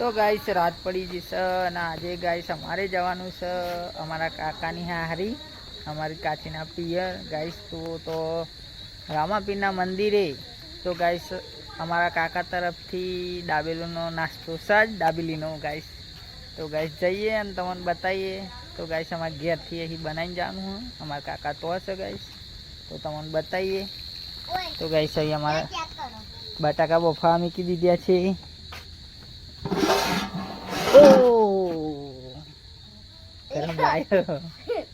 તો ગાઈસ રાત પડી જશે અને આજે ગાઈસ અમારે જવાનું છે અમારા કાકાની હારી અમારી કાચીના પિયર. ગાઈસ તો તો રામાપીરના મંદિરે તો ગાઈસ અમારા કાકા તરફથી ડાબેલીનો નાસ્તો સજ ડાબેલીનો ગાઈસ. તો ગાઈસ જઈએ અને તમને બતાવીએ. તો ગાઈસ અમારા ઘેરથી અહીં બનાવીને જવાનું હોય. અમારા કાકા તો હશે ગાઈસ. તો તમને બતાવીએ. તો ગાઈસ અહીં અમારા બટાકા બફા મૂકી દીધા છે. ગરમ લાગ્યો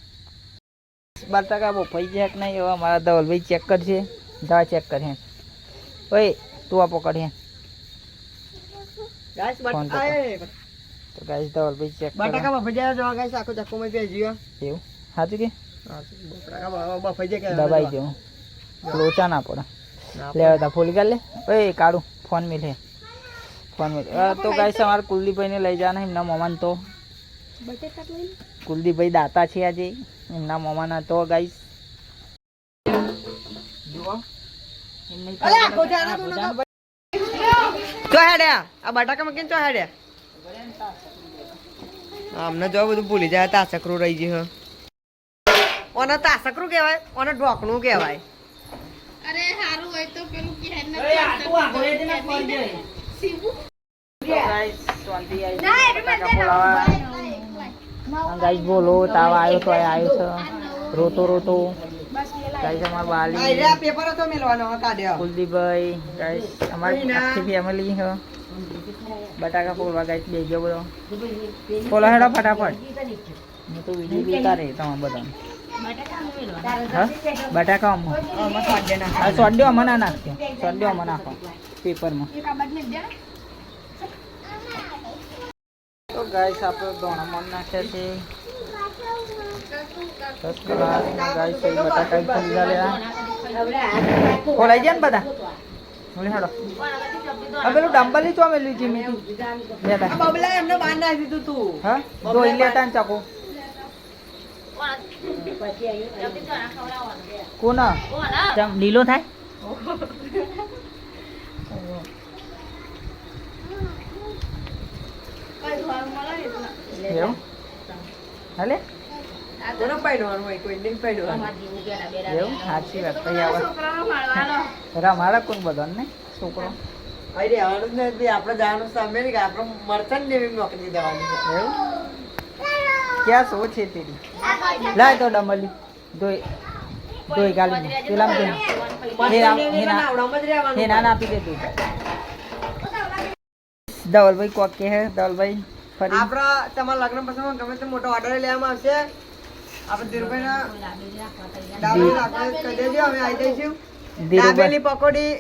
બટાકા બફાઈ ગયા કે નહીં એવા મારા ધવલભાઈ ચેક કરશે. દવા ચેક કરે ઓય તું આપો બટાકા. આય. તો ગાઈસ ધવલભાઈ ચેક કરે. બટાકા બફાઈ જાય જો ગાઈસ આખો ચક્કો માં ભેજ્યો એવું? સાચું કે? બફાઈ જાય દબાઈ જવું લોચા ના પડે. લેવા તા ફોલી કાઢ લે. ઓય કાઢું. ફોન મિલે. ફોન મિલે. તો ગાઈસ અમારે કુલદીપભાઈને લઈ જવાના એમના મમાન તો. કુલદીપભાઈ દાતા છે આજે. એમના મામાના તો ગાઈસ જુઓ. આ ગોજાના ચો હેડ્યા. આ બટાકા કેમ ચો હેડ્યા? અમને જો બધું ભૂલી જાય તાસકરું રહી ગયું ઓને તાસકરું કહેવાય ઓને ઢોકણું કહેવાય. અરે સારું હોય તો પેલું કે ને ના. એટલે ગાઈસ બોલો તાવ આવ્યો તો આવ્યો છે. રોતો રોતો. ગાઈસ અમાર બાલી પેપર હતો મેલવાનો કાઢ્યો. કુલદીપભાઈ ગાઈસ અમારી આખી ફેમિલી હ. બટાકા ફોલવા ગાઈસ બે ગયો બધો. ફોલો હેડો ફટાફટ. હું તો વીડિયો ઉતારે તમે બધા. બટાકા આ સોડ્યો આમાં ના નાખ્યો. સોડ્યો આમાં નાખો પેપરમાં એક આ બાજુ દે ને તો ગાઈસ આપણે મન નાખ્યા છે. દસ કલાક ગાઈસ એ બટાકા ગયા ને બધા? બોલે હેડો આ પેલું ડંબલી ચો મેલ્યું છે મેં બબલા એમને નાખી દીધું તું. હા? દોઈ લેતા ને ચાકુ. કોના? લીલો થાય એવું હાલે કોને પાડવાનું હોય કોઈ નહીં પાડવાનું એવું સાચી વાત કઈ આવે છોકરાનો માળવાનો રમાડે કોણ બધા ને છોકરો? અહીં રહેવાનું જ નથી. આપણે જવાનું છે અમેરિકા કે આપણે મરચાં ને એવી નોકરી દેવાની છે. એવું? ક્યાં શો છે તેરી? લાય તો ડમલી. ધોઈ. ધોઈ ગાલી પેલા દે ને એવી બનાવડામાં જ રહેવાનું. હે ના આપી દે તું. ધવલભાઈ કોક કે હે ધવલભાઈ ફરી. આપણા તમારા લગ્ન પ્રસંગમાં ગમે તે મોટો ઓર્ડર લેવામાં આવશે. આપણે ધીરુભાઈના દાબેલી આપણે દેજો અમે આવી જઈશું. દાબેલી પકોડી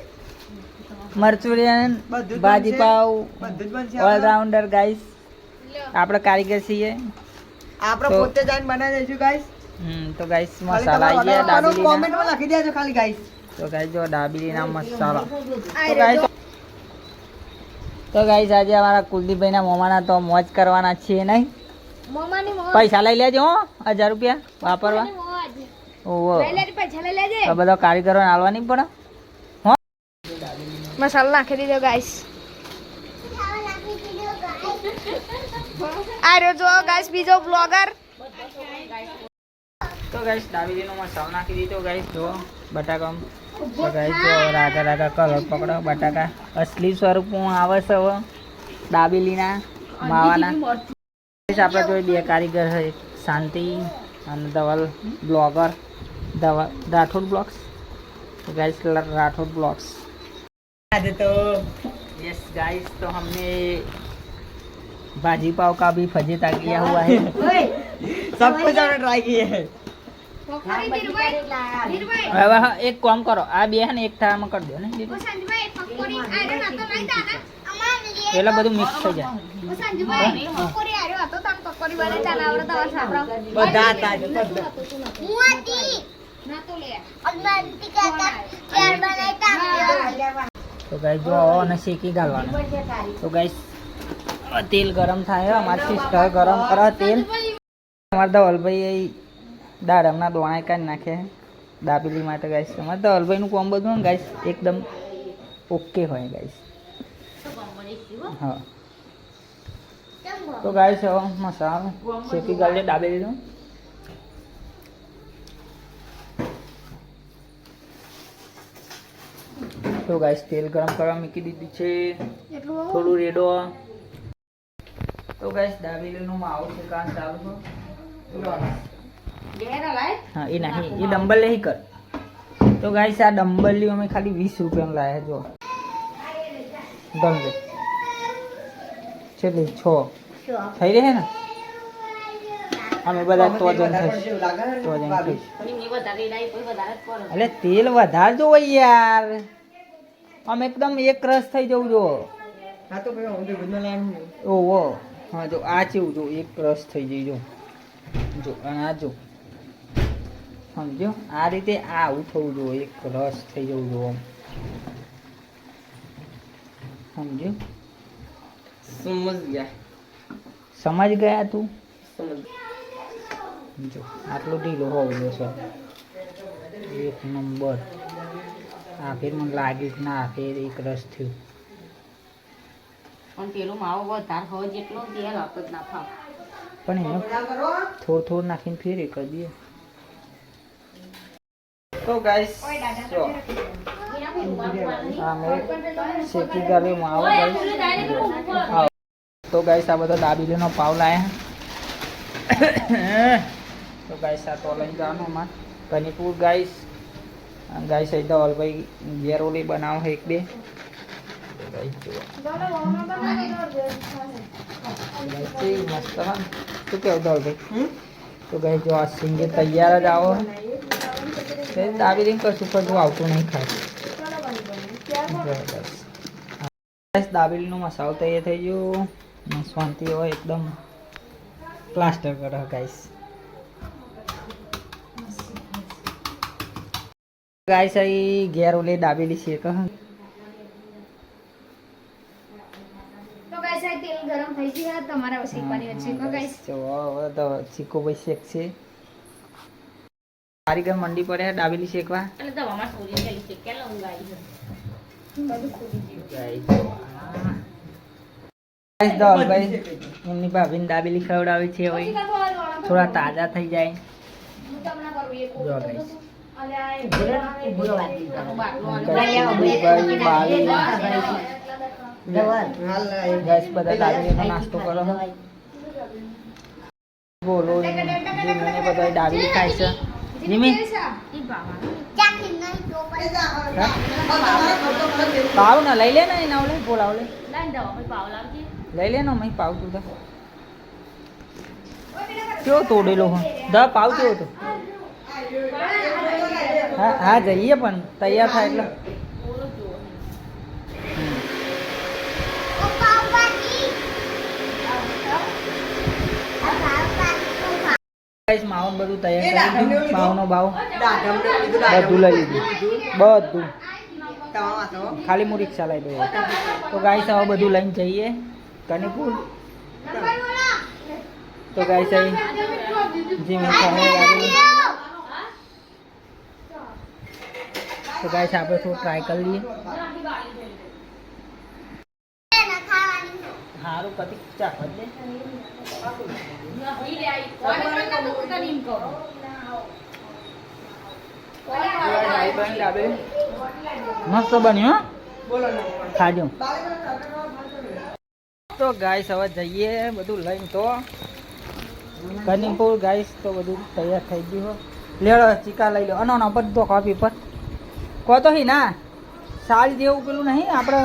મરચુરિયન બધું ભાજી. પાવ બધું જ બનશે આપણે. ઓલરાઉન્ડર ગાઈસ આપણે કારીગર છીએ. આપણે પોતે જઈને બનાવી દઈશું ગાઈસ હમ તો ગાઈસ મસાલા આવી ગયા તમારે કોમેન્ટમાં લખી દેજો ખાલી ગાઈસ તો ગાઈસ જો દાબેલીના મસાલા. તો ગાઈસ તો ગાઈસ આજે અમારા કુલદીપભાઈના મોમાના તો મોજ કરવાના છીએ નહીં. પૈસા લઈ લેજો હો હજાર રૂપિયા વાપરવા. ઓહો. લઈ લેજે પૈસા લઈ લેજે. આ બધા કારીગરો આલવા પણ હો. મસાલો નાખી દીધો ગાઈસ આ રહ્યો જો ગાઈસ બીજો બ્લોગર તો ગાઈસ દાવીજીનો મસાલો નાખી દીધો ગાઈસ જો બટાકા રાગા રાગા કલર પકડો બટાકા અસલી સ્વરૂપમાં આવે છે હવે દાબેલીના માવાના ગાઈસ આપણે જોઈ બે કારીગર છે એક શાંતિ અને ધવલ બ્લોગર ધવલ રાઠોડ બ્લોગ્સ तो गाइस राठौड़ ब्लॉग्स આજે તો यस गाइस तो हमने भाजी पाव का भी फजीता किया हुआ है सब कुछ हमने ट्राई किए हैं પકોડી ધીરુભાઈ ધીરુભાઈ હવે હા, એક કામ કરો. આ બે હે ને એક થાળામાં કરી દો ને એટલે બધું મિક્સ થઈ જાય. તો. ગાઈ જો અને શેકી ગાળવાનું તો ગાઈ તેલ ગરમ થાય અમારી સિસ્ટર ગરમ કરે તેલ. અમારા ધવલભાઈ દાડમના દોણા કાઢી નાખે. દાબેલી માટે ગાઈસ અમારે હલવાઈનું કોમ બધું ગાઈસ એકદમ ઓકે હોય ગાઈશ હા. તો ગાઈશ હવે મસાલો શેકી ગાળીએ દાબેલીનું. તો ગાઈશ તેલ ગરમ કરવા મૂકી દીધી છે. થોડું રેડો. તો ગાઈશ દાબેલીનું માવો છે કામ ચાલુ છે હા એ નહીં એ ડંબલ નહીં કર. તો ગાઈસ આ ડંબલ અમે ખાલી વીસ રૂપિયામાં લાયા જો ડંબલ. છેલ્લી છ. થઈ રહે ને? અમે બધા તો જન થઈશ તો જન થઈશ એટલે તેલ વધારજો યાર. આમ એકદમ એક રસ થઈ જવું જો હા તો. ઓહો. હા જો આ ચેવું જો એક રસ થઈ જઈ જો જો આ જો સમજો? આ રીતે આ આવું થવું જોઈએ એક રસ થઈ જવું જો આમ. સમજો? સમજ ગયા. સમજ ગયા તું? સમજ જો આટલું ઢીલો હોવું જોઈએ એક નંબર. આ ફેર મને લાગ્યું કે ના આ ફેર એક રસ થયું. પણ પેલું માવો વધાર હોય જેટલો તેલ આપો ના ફાવ. પણ એને થોડું થોડું નાખીને ફેર એક કરી દઈએ તો ગાઈસ જો. શેકી ગાલે માવો ગાઈસ તો ગાઈસ આ બધો દાબીલીનો પાવ લાયા તો ગાઈસ આ તો લઈ જવાનું અમાર કનીપુર ગાઈસ ગાઈસ અહીં તો ભાઈ ઘેર ઓલી બનાવો એક બે. મસ્ત શું કેવું ધવલભાઈ હમ? તો ગાઈસ, જો આ સિંગે તૈયાર જ આવો. દાબી દઈને કશું કશું આવતું નહીં ખાય. દાબેલીનો મસાલો તૈયાર થઈ ગયો. શાંતિ હોય, એકદમ પ્લાસ્ટર કરો, ગાઈસ. ગાઈસ, અહીં ઘેર ઓલી દાબેલી છે, કહે તો guys, આ તેલ ગરમ છે. તો guys, જો હવે તો ચીકો ભાઈ શેક છે. કારીગર મંડી પડે ડાબેલી શેકવા. એટલે સોરી ગયેલી છે? ગાઈસ એમની ભાભીને ખવડાવી હવે. થોડા તાજા થઈ જાય. જો ગાઈસ લાય. બધા દાબેલીનો નાસ્તો કરો. બોલો જીમીને બધા દાબેલી ખાય છે? પાવ ના, લઈ લે ને એના ઓલે બોલાવ લઈ લે ને મય પાવ તું તો કેવો તોડેલો હો? દા, પાવ કેવો તો? હા, જઈએ પણ, તૈયાર થાય એટલે. ગાઈસ માવન બધું તૈયાર કરી દીધું માવનો ભાવ બધું લઈ. લીધું. બધું ખાલી હું રિક્ષા લઈ દઉં તો ગાઈસ હવે બધું લઈને જઈએ. કનીપુર તો ગાઈસ અહીં જે મેં ખાવાનું તો ગાઈસ આપણે થોડું ટ્રાય કરી લઈએ. સારું કદી ચાખવા દે મસ્ત બન્યું હો? ખાજો. તો ગાઈસ હવે જઈએ બધું લઈને તો. કનીપુર ગાઈસ તો બધું તૈયાર થઈ ગયું લેડો ચીકા લઈ લો. અનો નો બધો કોપી પર. કહો તો હી ના. સાડી જેવું પેલું નહીં આપણે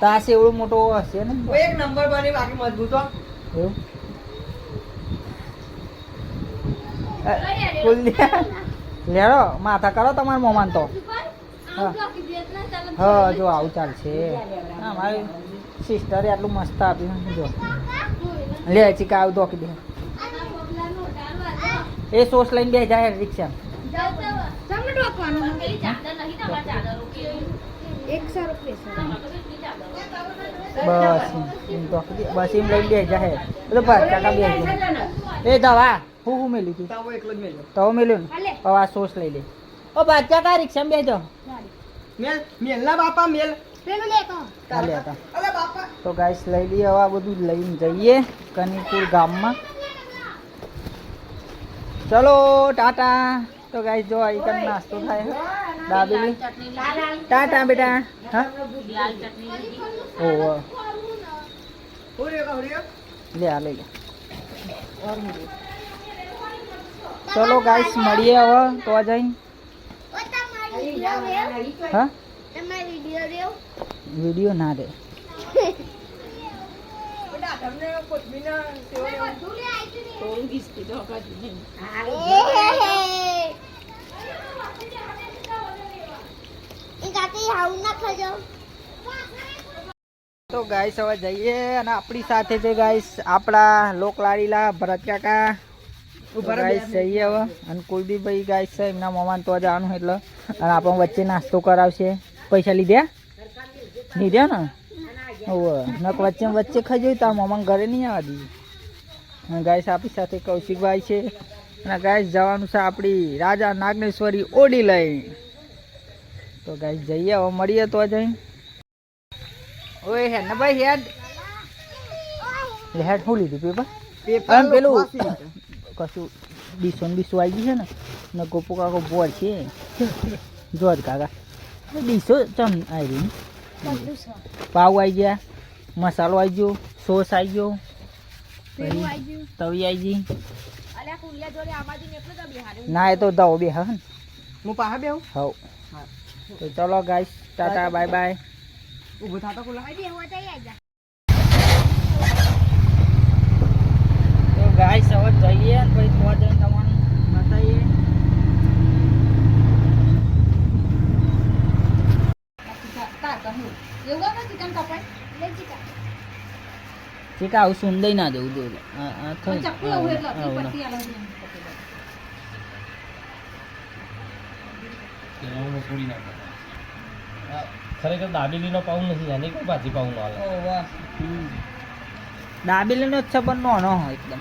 તાસ એવડું મોટો હશે ને? એક નંબર બની બાકી મજબૂત. લેડો માથા કરો તમારા મોમાન તો. હ. હા જો આવું ચાલશે. હા મારી સિસ્ટરે આટલું મસ્ત આપ્યું જો. લે ચીકા આવું ધોકી દે. એ સોસ લઈને બે જાય રિક્ષા એકસો રૂપિયા તો બસ એમ બસ લઈ બે જાય બધો ભાત કાકા બે એ દવા હું હું મેલી તું? તાવો એકલો જ મેલ્યો. ને? હવે આ સોસ લઈ લે. ઓ બાદશાહ કા રિક્ષામાં બેજો મેલ મેલના બાપા મેલ. પેલું લે તો. આ હતા અલે બાપા. તો ગાઈસ લઈ લઈએ હવે આ બધું લઈને જઈએ કનીપુર ગામમાં. ચલો ટાટા. તો ગાઈસ જો અહીં કન નાસ્તો થાય છે. દાબેલી. ટાટા બેટા. હા. ઓહો. હોરી હોરી લે આ લઈ લે. ચલો ગાઈસ મળીએ હવે તો જઈને. ઓ તમારી વિડિયો દેવ હા તમારી વિડિયો દેવ વીડિયો ના. દે બેટા તમને કોથમીના સેવા બધું લે આઈ તું તો ગાઈસ હવે જઈએ અને આપણી સાથે છે ગાઈસ આપણા લોકલાડીલા ભરત કાકા. ગાઈસ જઈએ હવે. અને કુલદીપભાઈ ગાઈસ છે એમના મમાન તો જવાનું એટલે. અને આપણને વચ્ચે નાસ્તો કરાવશે. પૈસા લીધ્યા લીધ્યા ને? હોવે નક વચ્ચે વચ્ચે ખાઈ જોઈ તાર મમાન ઘરે નહીં આવવા દીધી. અને ગાઈસ આપણી સાથે કૌશિકભાઈ છે. અને ગાઈસ જવાનું છે આપણી રાજા નાગનેશ્વરી ઓડી લઈ તો ગાઈ જઈએ હવે મળીએ તો જઈને. ઓય હેડ ને ભાઈ હેડ. હેડ શું લીધું પેપર? પેપર પેલું કશું બીસો ને બીસો આવી ગયું છે ને ને ગોપુ કાકો બોર છે. જોર કાકા. બીસો ચમ આવી પાવ આવી ગયા મસાલો આવી ગયો સોસ આવી ગયો તવી આવી ગઈ. અલ્યા કુલિયા જોડે આમાંથી ને એ તો દવો બે હા ને. હું પાસે બેહું? હવ. તો ચલો ગાઈસ ટાટા બાય બાય ઊભો થતો કોલા તો ગાઈસ હવે જઈએ ને પછી તો જઈને તમને બતાવીએ. ચીકા આવું સુંદર ના જવું જોઈએ. આ થઈ આવું આવું ખરેખર દાબેલીનો પાઉં નથી જાણે કોઈ ભાજી પાઉં ઓ વાહ. દાબેલીનો જ છે નો હોય એકદમ.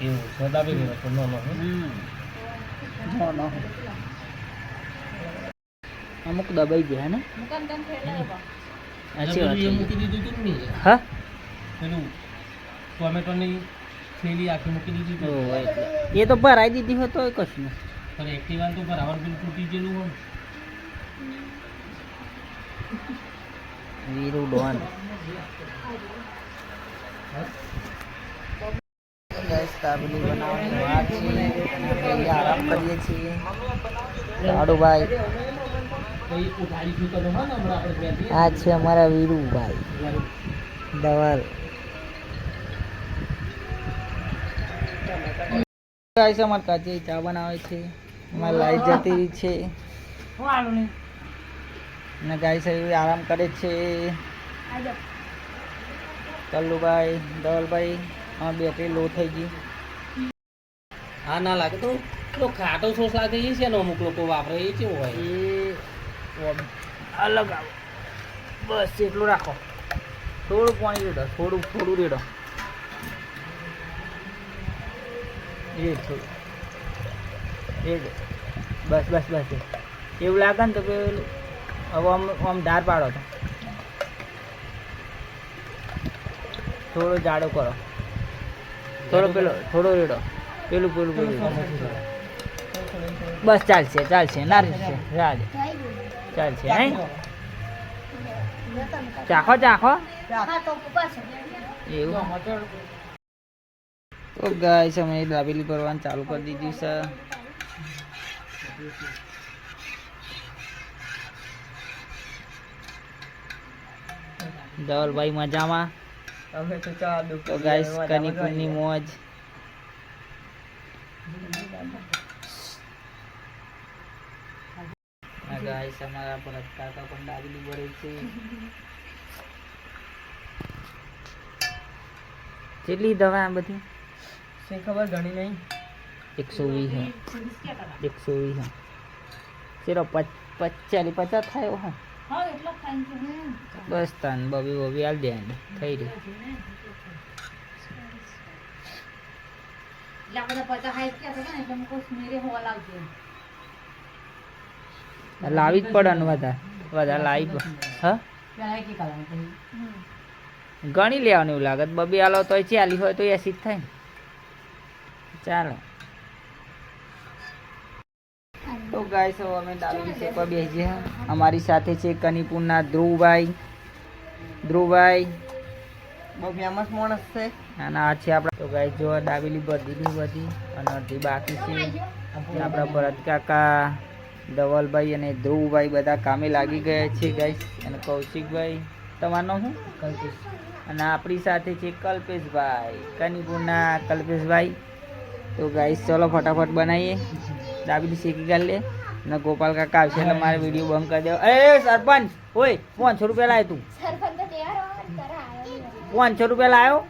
એવું છે દાબેલીનો તો નો હોય. અમુક દબાઈ ગયા ને સાચી વાત. મૂકી દીધું હતું ને હા? પેલું ટોમેટોની થેલી આખી મૂકી દીધી એ તો ભરાઈ દીધી હોય તો કશું. નહીં પણ એક્ટિવા તો બરાબર બિલ તૂટી ગયેલું હોય. વીરુ ડોન ગેસ દાબેલી બનાવવાની વાત છે. આરામ કરીએ છીએ. લાડુભાઈ કઈ ઉઠાડી છું તો હા ને હમણાં આપણે ત્યાંથી આ છે અમારા વીરુભાઈ ધવલ. ગાઈસ અમાર કાચી ચા બનાવે છે. અમારી લાઈટ જતી રહી છે. ને ગાઈસ હવે આરામ કરે છે. કલ્લુભાઈ ધવલભાઈ હા બેટરી લો થઈ ગઈ. હા ના લાગે તો તો ખાટો સોસ લાગે એ છે ને અમુક લોકો વાપરે એ કેવો હોય? એ અલગ આવો. બસ એટલું રાખો. થોડું પાણી રેડો થોડું થોડું રેડો. એ થોડું એ જ. બસ બસ બસ એવું લાગે ને તો પેલું હવે આમ આમ ધાર પાડો તો. થોડો જાડો કરો. થોડો પેલો થોડો રેડો. પેલું પેલું પેલું બસ ચાલશે ચાલશે ના રહેશે રાજ. ચાલશે નહીં ચાખો ચાખો. એવું. તો ગાય અમે દાબેલી ભરવાનું ચાલુ કરી દીધું છે. ધવલભાઈ મજામાં? અમે તો ચાલુ તો ગાય ગાઈસ કનીપુરની મોજ? આ અમારા ભરત કાકા પણ દાબેલી ભરે છે. કેટલી દવા બધી? શી ખબર? ઘણી નહીં. એકસો વીસ એકસો વીસ ચેરો પચાલી પચાસ થયો હા. બસ તાન બબી બબી આલ દે આને. થઈ રહી પચાસ લાવી જ પડે બધા. બધા લાવી હા? ગણી લેવાનું એવું લાગે. બબી આલો તો ચાલી હોય તો એસી જ થાય ને. ચાલો. તો ગાય સો અમે દારૂ શેકવા બેસીએ. અમારી સાથે છે કનીપુરના ધ્રુવભાઈ. ધ્રુવભાઈ બહુ ફેમસ માણસ છે. અને આ છે આપણા તો ગાય જો દાબેલી બધી બી બધી અને અડધી બાકી છે. આપણા ભરત કાકા ધવલભાઈ અને ધ્રુવભાઈ બધા કામે લાગી ગયા છે ગાય અને કૌશિકભાઈ તમારો હું શું? કલ્પેશ અને આપણી સાથે છે કલ્પેશભાઈ કનીપુરના કલ્પેશભાઈ. તો ગાઈસ ચલો ફટાફટ બનાવીએ. દાબેલી શેકી કાઢ લે. અને ગોપાલ કાકા આવશે એટલે મારે વીડિયો બંધ કરી દેવો. એ સરપંચ ઓય પાંચસો રૂપિયા લાય તું. હોવા ને. પાંચસો રૂપિયા લાયો?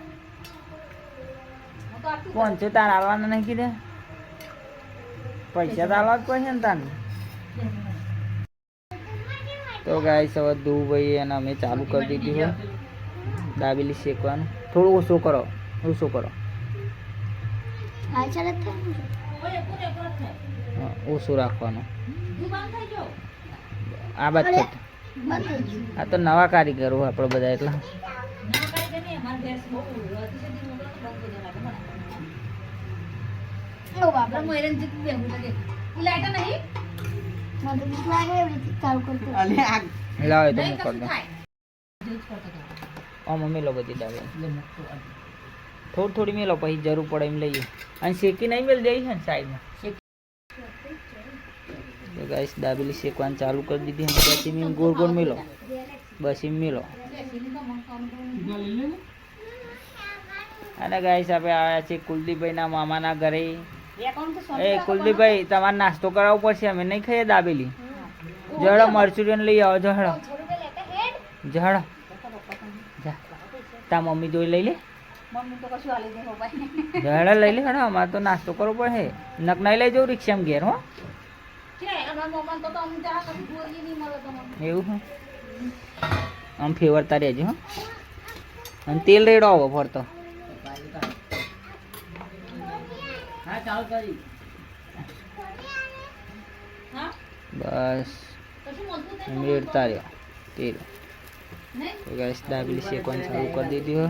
પાંચસો તાર આવવાના નહીં કીધે? પૈસા તો આવવા જ પડશે ને તાને તો ગાઈસ સવાર ભાઈ અને અમે ચાલુ કરી દીધી છે. દાબેલી શેકવાનું. થોડું ઓછું કરો ઓછું કરો. હાલ જ થાય ઓછું રાખવાનું. આ બાદ. આ તો નવા કારીગરો આપણે બધા એટલા. લાવે તો દો થાય. આમ બધી દાબે થોડી થોડી મેલો પછી જરૂર પડે એમ લઈએ. અને શેકી નહીં મેલ જઈ છે ને સાઈડમાં? તો ગાઈસ દાબેલી શેકવાનું ચાલુ કરી દીધી અને પછી મેં ગોળ ગોળ મેલો. બસ એમ મેલો. અને ગાઈસ આપણે આવ્યા છે કુલદીપભાઈના મામાના ઘરે. એ કુલદીપભાઈ, તમારે નાસ્તો કરાવવો પડશે, અમે નહીં ખાઈએ દાબેલી. જડો મરચુરિયન લઈ આવો જડો છ રૂપિયા લેતા હેડ. જડો જા તા મમ્મી જોઈ લઈ લે. મમ્મી તો કશું હાલી દે ભાઈ જડા લઈ લે હડો અમારે તો નાસ્તો કરવો પડે નક નહીં લઈ જવું રિક્ષામાં ઘેર હો. એવું હે? આમ ફેવરતા રહેજો હો. અને તેલ રેડો આવો ફરતો. બસ. રેડતા રહ્યો તેલ. ગેસ દાબેલી શેકવાનું ચાલુ કરી દીધી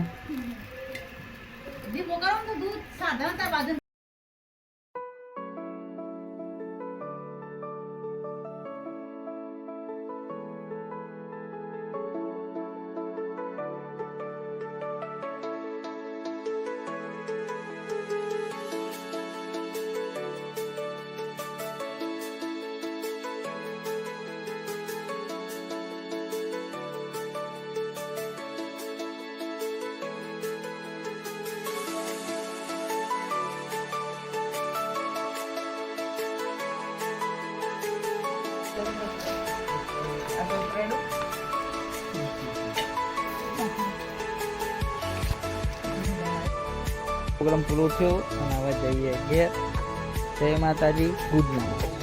જે પોકારો ને તો દૂધ સાધારણ પ્રોગ્રામ પૂરો થયો અને હવે જઈએ ઘેર. જય માતાજી. Good night.